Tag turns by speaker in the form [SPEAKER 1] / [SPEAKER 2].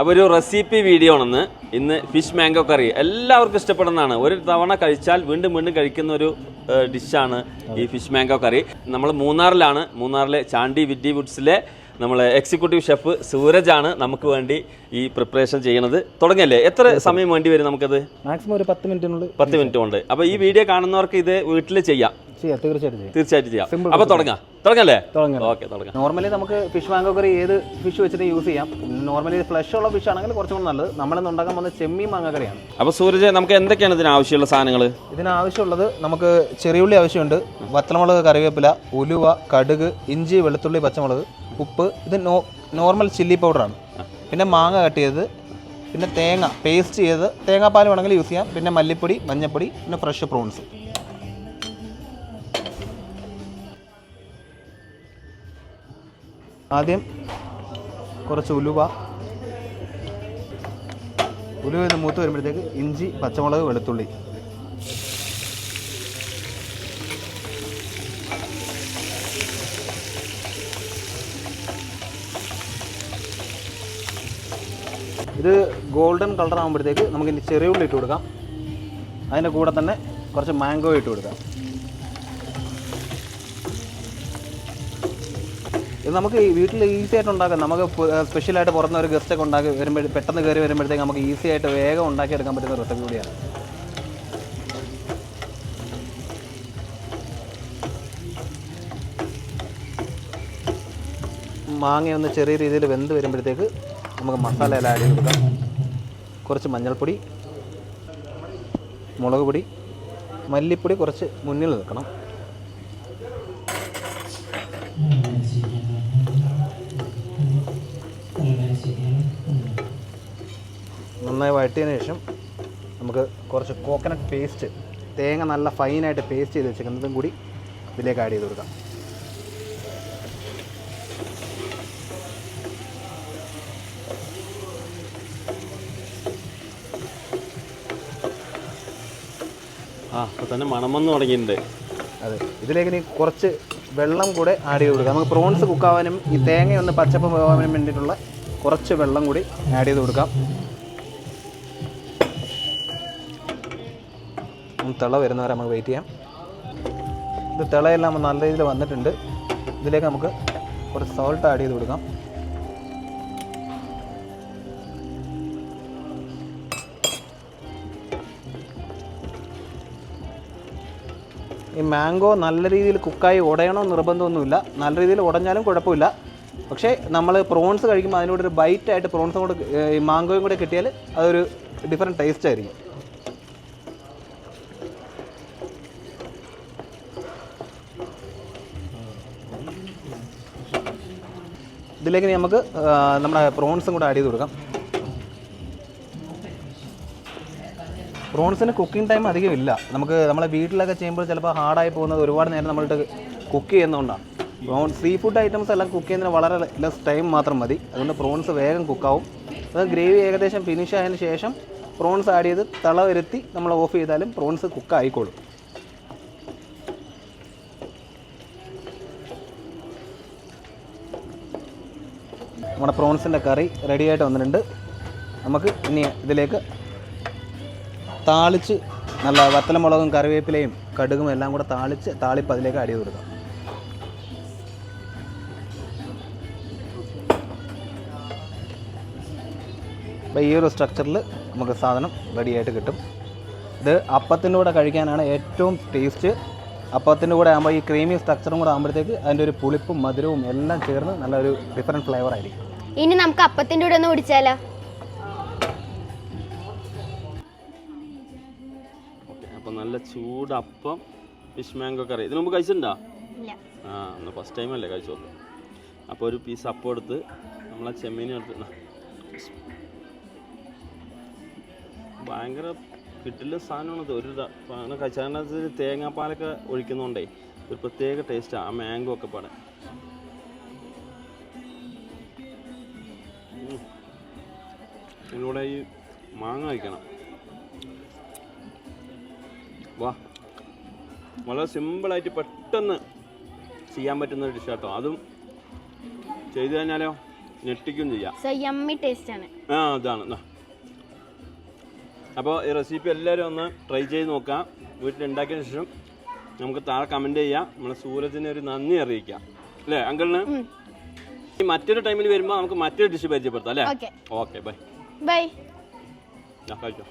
[SPEAKER 1] അപ്പോൾ ഒരു recipe video ആണെന്ന് ഇന്ന് ഫിഷ് മാംഗോ കറി എല്ലാവർക്കും ഇഷ്ടപ്പെടുന്നതാണ്. ഒരു തവണ കഴിച്ചാൽ വീണ്ടും വീണ്ടും കഴിക്കുന്ന ഒരു ഡിഷാണ് ഈ ഫിഷ് മാംഗോ കറി നമ്മൾ മൂന്നാറിലാണ്. മൂന്നാറിലെ ചാണ്ടി വിഡ്ഡി വുഡ്സിലെ നമ്മൾ എക്സിക്യൂട്ടീവ് ഷെഫ് സൂരജാണ് നമുക്ക് വേണ്ടി ഈ പ്രിപ്പറേഷൻ ചെയ്യണത് തുടങ്ങിയല്ലേ എത്ര സമയം വേണ്ടി വരും നമുക്കത്?
[SPEAKER 2] മാക്സിമം ഒരു പത്ത് മിനിറ്റിനുള്ളിൽ
[SPEAKER 1] പത്ത് മിനിറ്റ് കൊണ്ട് അപ്പോൾ ഈ വീഡിയോ കാണുന്നവർക്ക് ഇത് വീട്ടിൽ ചെയ്യാം.
[SPEAKER 2] ചെയ്യാം തീർച്ചയായിട്ടും ചെയ്യാം.
[SPEAKER 1] തീർച്ചയായിട്ടും ചെയ്യാം. അപ്പോൾ തുടങ്ങാം. തുടങ്ങല്ലേ?
[SPEAKER 2] തുടങ്ങാം.
[SPEAKER 1] ഓക്കെ തുടങ്ങാം.
[SPEAKER 2] നോർമലി നമുക്ക് ഫിഷ് മാംഗോ കറി ഏത് ഫിഷ് വെച്ചിട്ട് യൂസ് ചെയ്യാം. നോർമലി ഫ്ലഷ് ഉള്ള ഫിഷ് ആണെങ്കിൽ കുറച്ചും കൂടെ നല്ലത്. നമ്മളിന്ന് ഉണ്ടാക്കാൻ വന്ന ചെമ്മീൻ മാങ്ങ കറിയാണ്.
[SPEAKER 1] അപ്പോൾ സൂരജ് നമുക്ക് എന്തൊക്കെയാണ് ഇതിന് ആവശ്യമുള്ള സാധനങ്ങൾ
[SPEAKER 2] ഇതിന് ആവശ്യമുള്ളത് നമുക്ക് ചെറിയുള്ളി ആവശ്യമുണ്ട് വത്തലമുളക് കറിവേപ്പില ഉലുവ കടുക് ഇഞ്ചി വെളുത്തുള്ളി പച്ചമുളക് ഉപ്പ്. ഇത് നോർമൽ ചില്ലി പൗഡറാണ് പിന്നെ മാങ്ങ കട്ട് ചെയ്തത് പിന്നെ തേങ്ങ പേസ്റ്റ് ചെയ്ത് തേങ്ങാപ്പാൽ വേണമെങ്കിൽ യൂസ് ചെയ്യാം. പിന്നെ മല്ലിപ്പൊടി മഞ്ഞൾപ്പൊടി പിന്നെ ഫ്രഷ് പ്രോൺസ് ആദ്യം കുറച്ച് ഉലുവ. ഉലുവ ഇത് മൂത്ത് വരുമ്പോഴത്തേക്ക് ഇഞ്ചി പച്ചമുളക് വെളുത്തുള്ളി. ഇത് ഗോൾഡൻ കളർ ആകുമ്പോഴത്തേക്ക് നമുക്ക് ഇനി ചെറിയ ഉള്ളി ഇട്ട് കൊടുക്കാം. അതിന്റെ കൂടെ തന്നെ കുറച്ച് മാംഗോ ഇട്ട് കൊടുക്കാം. ഇത് നമുക്ക് വീട്ടിൽ ഈസി ആയിട്ട് ഉണ്ടാക്കാം. നമുക്ക് സ്പെഷ്യലായിട്ട് പുറത്തുനിന്ന് ഒരു ഗസ്റ്റൊക്കെ ഉണ്ടാക്കി വരുമ്പോൾ പെട്ടെന്ന് കയറി വരുമ്പോഴത്തേക്ക് നമുക്ക് ഈസി ആയിട്ട് വേഗം ഉണ്ടാക്കിയെടുക്കാൻ പറ്റുന്ന റെസിപ്പി കൂടിയാണ്. മാങ്ങ ഒന്ന് ചെറിയ രീതിയിൽ വെന്ത് വരുമ്പോഴത്തേക്ക് നമുക്ക് മസാല എല്ലാം ആഡ് ചെയ്ത് കൊടുക്കാം. കുറച്ച് മഞ്ഞൾപ്പൊടി മുളക് പൊടി മല്ലിപ്പൊടി കുറച്ച് മുന്നിൽ നിൽക്കണം. നന്നായി വഴറ്റിയതിന് ശേഷം നമുക്ക് കുറച്ച് കോക്കനട്ട് പേസ്റ്റ് തേങ്ങ നല്ല ഫൈനായിട്ട് പേസ്റ്റ് ചെയ്ത് വെച്ചിരിക്കുന്നതും കൂടി ഇതിലേക്ക് ആഡ് ചെയ്ത് കൊടുക്കാം.
[SPEAKER 1] ആ അപ്പോൾ തന്നെ മണം വന്ന് തുടങ്ങിയിട്ടുണ്ട്.
[SPEAKER 2] അതെ ഇതിലേക്ക് ഇനി കുറച്ച് വെള്ളം കൂടെ ആഡ് ചെയ്ത് കൊടുക്കാം. നമുക്ക് പ്രോൺസ് കുക്കാവാനും ഈ തേങ്ങ ഒന്ന് പച്ചപ്പ് പോകാനും വേണ്ടിയിട്ടുള്ള കുറച്ച് വെള്ളം കൂടി ആഡ് ചെയ്ത് കൊടുക്കാം. തിള വരുന്നവരെ നമുക്ക് വെയിറ്റ് ചെയ്യാം. ഇത് തിളയെല്ലാം നല്ല രീതിയിൽ വന്നിട്ടുണ്ട്. ഇതിലേക്ക് നമുക്ക് കുറച്ച് സോൾട്ട് ആഡ് ചെയ്ത് കൊടുക്കാം. ഈ മാംഗോ നല്ല രീതിയിൽ കുക്കായി ഉടയണോ നിർബന്ധമൊന്നുമില്ല. നല്ല രീതിയിൽ ഉടഞ്ഞാലും കുഴപ്പമില്ല. പക്ഷേ നമ്മൾ പ്രോൺസ് കഴിക്കുമ്പോൾ അതിനോട് ഒരു ബൈറ്റ് ആയിട്ട് പ്രോൺസും കൂടെ ഈ മാംഗോയും കൂടെ കിട്ടിയാൽ അതൊരു ഡിഫറെന്റ് ടേസ്റ്റ് ആയിരിക്കും. ഇതിലേക്ക് നമുക്ക് നമ്മുടെ പ്രോൺസും കൂടെ ആഡ് ചെയ്ത് കൊടുക്കാം. പ്രോൺസിന് കുക്കിംഗ് ടൈം അധികം ഇല്ല. നമുക്ക് നമ്മളെ വീട്ടിലൊക്കെ ചെയ്യുമ്പോൾ ചിലപ്പോൾ ഹാർഡായി പോകുന്നത് ഒരുപാട് നേരം നമ്മളിട്ട് കുക്ക് ചെയ്യുന്നതുകൊണ്ടാണ്. പ്രോൺ സീ ഫുഡ് ഐറ്റംസ് എല്ലാം കുക്ക് ചെയ്യുന്നതിന് വളരെ ലെസ് ടൈം മാത്രം മതി. അതുകൊണ്ട് പ്രോൺസ് വേഗം കുക്കാവും. അത് ഗ്രേവി ഏകദേശം ഫിനിഷ് ആയതിനു ശേഷം പ്രോൺസ് ആഡ് ചെയ്ത് തള വരുത്തി നമ്മൾ ഓഫ് ചെയ്താലും പ്രോൺസ് കുക്ക് നമ്മുടെ പ്രോൺസിന്റെ കറി റെഡിയായിട്ട് വന്നിട്ടുണ്ട്. നമുക്ക് ഇനി ഇതിലേക്ക് താളിച്ച് നല്ല വത്തലമുളകും കറിവേപ്പിലയും കടുകും എല്ലാം കൂടെ താളിച്ച് താളിപ്പ് അതിലേക്ക് അടി കൊടുക്കാം. അപ്പോൾ ഈ ഒരു സ്ട്രക്ചറിൽ നമുക്ക് സാധനം റെഡിയായിട്ട് കിട്ടും. ഇത് അപ്പത്തിന്റെ കൂടെ കഴിക്കാനാണ് ഏറ്റവും ടേസ്റ്റ് അപ്പത്തിന്റെ കൂടെ ആകുമ്പോൾ ഈ ക്രീമി സ്ട്രക്ചറും കൂടെ ആകുമ്പോഴത്തേക്ക് അതിന്റെ ഒരു പുളിപ്പും മധുരവും എല്ലാം ചേർന്ന് നല്ലൊരു ഡിഫറെന്റ് ഫ്ലേവർ ആയിരിക്കും.
[SPEAKER 3] ഇനി നമുക്ക് അപ്പത്തിന്റെ കൂടെ ഒന്ന്
[SPEAKER 1] കുടിച്ചാലോ? നല്ല നല്ല ചൂടപ്പം ഫിഷ് മാംഗോ കറി ഇതിന് മുമ്പ് കഴിച്ചിട്ടുണ്ടോ?
[SPEAKER 3] ഇല്ല.
[SPEAKER 1] ആ ഫസ്റ്റ് ടൈം അല്ലേ കഴിച്ചു അപ്പൊ അപ്പോൾ ഒരു പീസ് അപ്പം എടുത്ത് നമ്മളെ ചെമ്മീനും എടുത്ത്. ഭയങ്കര കിട്ടില്ല സാധനമാണത്. ഒരു സാധനം കഴിച്ചാൽ തേങ്ങാപ്പാലൊക്കെ ഒഴിക്കുന്നതുകൊണ്ടേ ഒരു പ്രത്യേക ടേസ്റ്റാണ് ആ മാംഗോ ഒക്കെ പാടെ. ഇതിലൂടെ ഈ മാങ്ങ കഴിക്കണം. വാ. വളരെ സിമ്പിളായിട്ട് പെട്ടെന്ന് ചെയ്യാൻ പറ്റുന്ന ഒരു ഡിഷ് കേട്ടോ അതും ചെയ്തു കഴിഞ്ഞാലോ? ഞെട്ടിക്കും ചെയ്യാം. ആ അതാണ്. അപ്പോൾ ഈ റെസിപ്പി എല്ലാവരും ഒന്ന് ട്രൈ ചെയ്ത് നോക്കാം. വീട്ടിൽ ഉണ്ടാക്കിയതിന് ശേഷം നമുക്ക് താഴെ കമന്റ് ചെയ്യാം. നമ്മളെ സൂരജിനെ ഒരു നന്ദി അറിയിക്കാം. അല്ലേ അങ്കിളിന്? ഈ മറ്റൊരു ടൈമിൽ വരുമ്പോൾ നമുക്ക് മറ്റൊരു ഡിഷ് പരിചയപ്പെടുത്താം അല്ലേ?
[SPEAKER 3] ഓക്കെ
[SPEAKER 1] ഓക്കെ ബൈ
[SPEAKER 3] ബൈ
[SPEAKER 1] കഴിച്ചോ.